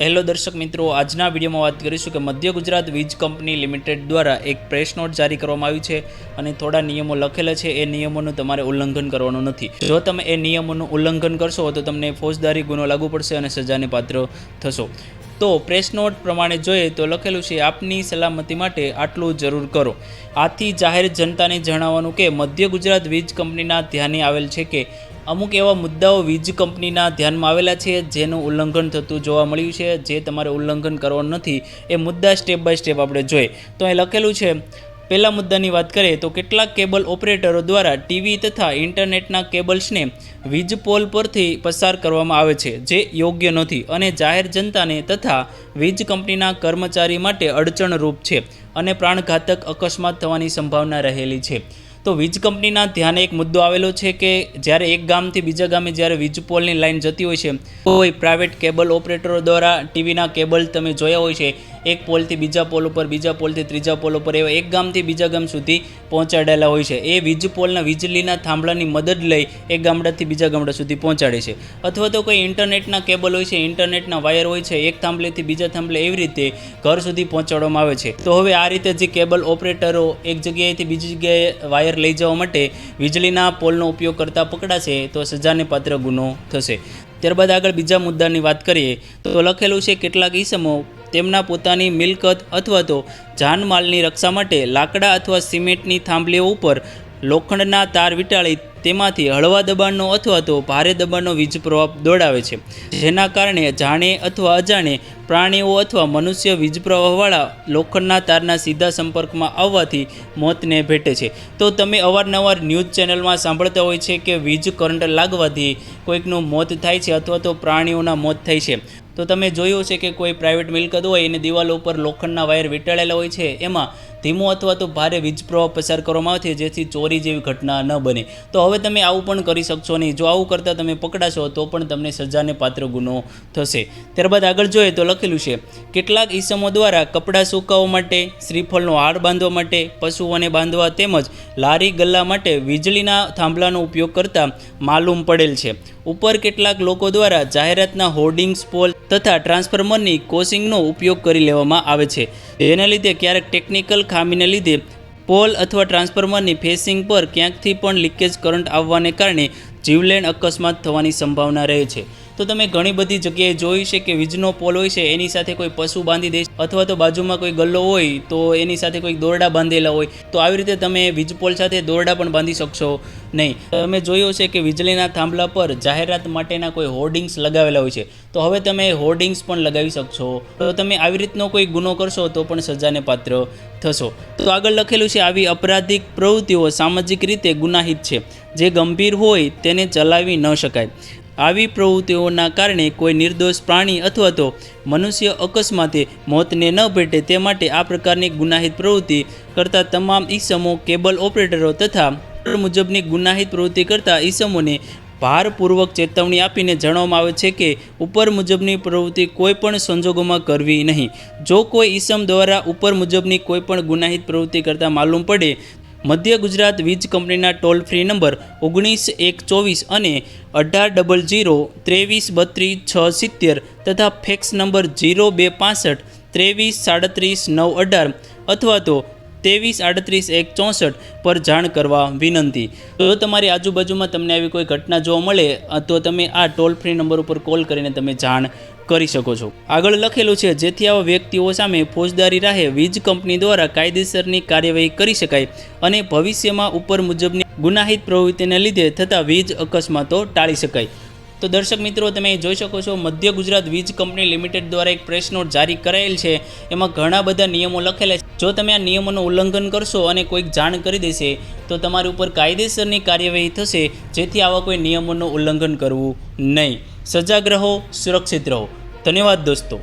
Hello દર્શક મિત્રો, આજના વિડીયોમાં વાત કરીશું કે મધ્ય ગુજરાત વીજ કંપની લિમિટેડ દ્વારા એક પ્રેસ નોટ જારી કરવામાં આવી છે અને થોડા નિયમો લખેલા છે. એ નિયમોનું તમારે ઉલ્લંઘન કરવાનું નથી. જો તમે એ નિયમોનું ઉલ્લંઘન કરશો, તો તમને ફોજદારી ગુનો લાગુ પડશે અને સજાને પાત્ર થશો. તો પ્રેસ નોટ પ્રમાણે જોઈએ તો લખેલું છે, આપની સલામતી માટે આટલું જરૂર કરો. આથી જાહેર જનતાને જણાવવાનું કે, મધ્ય ગુજરાત વીજ કંપનીના ધ્યાને આવેલ છે કે અમુક એવા મુદ્દાઓ વીજ કંપનીના ધ્યાનમાં આવેલા છે, જેનું ઉલ્લંઘન થતું જોવા મળ્યું છે, જે તમારે ઉલ્લંઘન કરવાનું નથી, એ મુદ્દા સ્ટેપ બાય સ્ટેપ આપણે જોઈએ. તો અહીં લખેલું છે, પહેલા મુદ્દાની વાત કરીએ તો કેટલાક કેબલ ઓપરેટરો દ્વારા ટીવી તથા ઇન્ટરનેટના કેબલ્સને વીજ પોલ પરથી પસાર કરવામાં આવે છે, જે યોગ્ય નથી અને જાહેર જનતાને તથા વીજ કંપનીના કર્મચારી માટે અડચણરૂપ છે અને પ્રાણઘાતક અકસ્માત થવાની સંભાવના રહેલી છે. તો વીજ કંપનીના ધ્યાને એક મુદ્દો આવેલો છે કે જ્યારે એક ગામથી બીજા ગામે જ્યારે વીજ પોલની લાઈન જતી હોય છે કોઈ પ્રાઇવેટ કેબલ ઓપરેટરો દ્વારા ટીવીના કેબલ તમે જોયા હોય છે એક પોલથી બીજા પોલ ઉપર, બીજા પોલથી ત્રીજા પોલ ઉપર એવા એક ગામથી બીજા ગામ સુધી પહોંચાડેલા હોય છે. એ વીજ પોલના વીજળીના થાંભલાની મદદ લઈ એક ગામડાથી બીજા ગામડા સુધી પહોંચાડે છે. અથવા તો કોઈ ઇન્ટરનેટના કેબલ હોય છે, ઇન્ટરનેટના વાયર હોય છે, એક થાંભલેથી બીજા થાંભલે એવી રીતે ઘર સુધી પહોંચાડવામાં આવે છે. તો હવે આ રીતે જે કેબલ ઓપરેટરો એક જગ્યાએથી બીજી જગ્યાએ વાયર લઈ જવા માટે વીજળીના પોલનો ઉપયોગ કરતા પકડાશે, તો સજાને પાત્ર ગુનો થશે. ત્યારબાદ આગળ બીજા મુદ્દાની વાત કરીએ, તો લખેલું છે, કેટલાક ઈસમો તેમના પોતાની મિલકત અથવા તો જાનમાલની રક્ષા માટે લાકડા અથવા સિમેન્ટની થાંભલીઓ ઉપર લોખંડના તાર વીંટાળી તેમાંથી હળવા દબાણનો અથવા તો ભારે દબાણનો વીજ પ્રવાહ દોડાવે છે. જેના કારણે જાણે અથવા અજાણે પ્રાણીઓ અથવા મનુષ્ય વીજ પ્રવાહવાળા લોખંડના તારના સીધા સંપર્કમાં આવવાથી મોતને ભેટે છે. તો તમે અવારનવાર ન્યૂઝ ચેનલમાં સાંભળતા હોય છે કે વીજ કરંટ લાગવાથી કોઈકનું મોત થાય છે અથવા તો પ્રાણીઓના મોત થાય છે. તો તમે જોયું છે કે કોઈ પ્રાઇવેટ મિલકત હોય એને દિવાલો ઉપર લોખંડના વાયર વીંટાળેલા હોય છે. એમાં ધીમો અથવા તો ભારે વીજ પ્રવાહ પસાર કરવામાં આવે છે, જેથી ચોરી જેવી ઘટના ન બને. તો હવે તમે આવું પણ કરી શકશો નહીં. જો આવું કરતાં તમે પકડાશો, તો પણ તમને સજાને પાત્ર ગુનો થશે. ત્યારબાદ આગળ જોઈએ તો લખેલું છે, કેટલાક ઈસમો દ્વારા કપડાં સુકાવવા માટે, શ્રીફળનો હાર બાંધવા માટે, પશુઓને બાંધવા તેમજ લારી ગલ્લા માટે વીજળીના થાંભલાનો ઉપયોગ કરતાં માલુમ પડેલ છે. ઉપર કેટલાક લોકો દ્વારા જાહેરાતના હોર્ડિંગ્સ, પોલ તથા ટ્રાન્સફોર્મરની કોસિંગનો ઉપયોગ કરી લેવામાં આવે છે. જેના લીધે ક્યારેક ટેકનિકલ ખામીને લીધે પોલ અથવા ટ્રાન્સફોર્મરની ફેસિંગ પર ક્યાંકથી પણ લીકેજ કરંટ આવવાને કારણે જીવલેણ અકસ્માત થવાની સંભાવના રહે છે. તો તમે ઘણી બધી જગ્યાએ જોયું છે કે વીજનો પોલ હોય છે, એની સાથે કોઈ પશુ બાંધી દે અથવા તો બાજુમાં કોઈ ગલ્લો હોય, તો એની સાથે કોઈ દોરડા બાંધેલા હોય, તો આવી રીતે તમે વીજ પોલ સાથે દોરડા પણ બાંધી શકશો નહીં. તમે જોયું છે કે વીજળીના થાંભલા પર જાહેરાત માટેના કોઈ હોર્ડિંગ્સ લગાવેલા હોય છે, તો હવે તમે હોર્ડિંગ્સ પણ લગાવી શકશો. તો તમે આવી રીતનો કોઈ ગુનો કરશો, તો પણ સજાને પાત્ર થશો. તો આગળ લખેલું છે, આવી અપરાધિક પ્રવૃત્તિઓ સામાજિક રીતે ગુનાહિત છે. જે ગંભીર હોય, તેને ચલાવી ન શકાય. આવી પ્રવૃત્તિઓના કારણે કોઈ નિર્દોષ પ્રાણી અથવા તો મનુષ્ય અકસ્માતે મોતને ન ભેટે તે માટે આ પ્રકારની ગુનાહિત પ્રવૃત્તિ કરતા તમામ ઈસમો, કેબલ ઓપરેટરો તથા મુજબની ગુનાહિત પ્રવૃત્તિ કરતા ઈસમોને ભારપૂર્વક ચેતવણી આપીને જણાવવામાં આવે છે કે ઉપર મુજબની પ્રવૃત્તિ કોઈ પણ સંજોગોમાં કરવી નહીં. જો કોઈ ઈસમ દ્વારા ઉપર મુજબની કોઈ પણ ગુનાહિત પ્રવૃત્તિ કરતાં માલુમ પડે મધ્ય ગુજરાત વીજ કંપનીના ટોલ ફ્રી નંબર ઓગણીસ એક ચોવીસ અને અઢાર ડબલ જીરો ત્રેવીસ બત્રીસ છ સિત્તેર તથા ફેક્સ નંબર જીરો બે પાસઠ ત્રેવીસ સાડત્રીસ નવ અઢાર અથવા તો ત્રેવીસ આડત્રીસ એક ચોસઠ પર જાણ કરવા વિનંતી. જો તમારી આજુબાજુમાં તમને આવી કોઈ ઘટના જોવા મળે તો તમે આ ટોલ ફ્રી નંબર ઉપર કોલ કરીને તમે જાણ કરી શકો છો. આગળ લખેલું છે, જેથી આવા વ્યક્તિઓ સામે ફોજદારી રાહે વીજ કંપની દ્વારા કાયદેસરની કાર્યવાહી કરી શકાય અને ભવિષ્યમાં ઉપર મુજબની ગુનાહિત પ્રવૃત્તિને લીધે થતા વીજ અકસ્માતો ટાળી શકાય. તો દર્શક મિત્રો, તમે જોઈ શકો છો, મધ્ય ગુજરાત વીજ કંપની લિમિટેડ દ્વારા એક પ્રેસ નોટ જારી કરાયેલ છે. એમાં ઘણા બધા નિયમો લખેલા છે. જો તમે આ નિયમોનું ઉલ્લંઘન કરશો અને કોઈક જાણ કરી દેશે, તો તમારી ઉપર કાયદેસરની કાર્યવાહી થશે, જેથી આવા કોઈ નિયમોનું ઉલ્લંઘન કરવું નહીં. સજાગ રહો, સુરક્ષિત રહો. ધન્યવાદ દોસ્તો.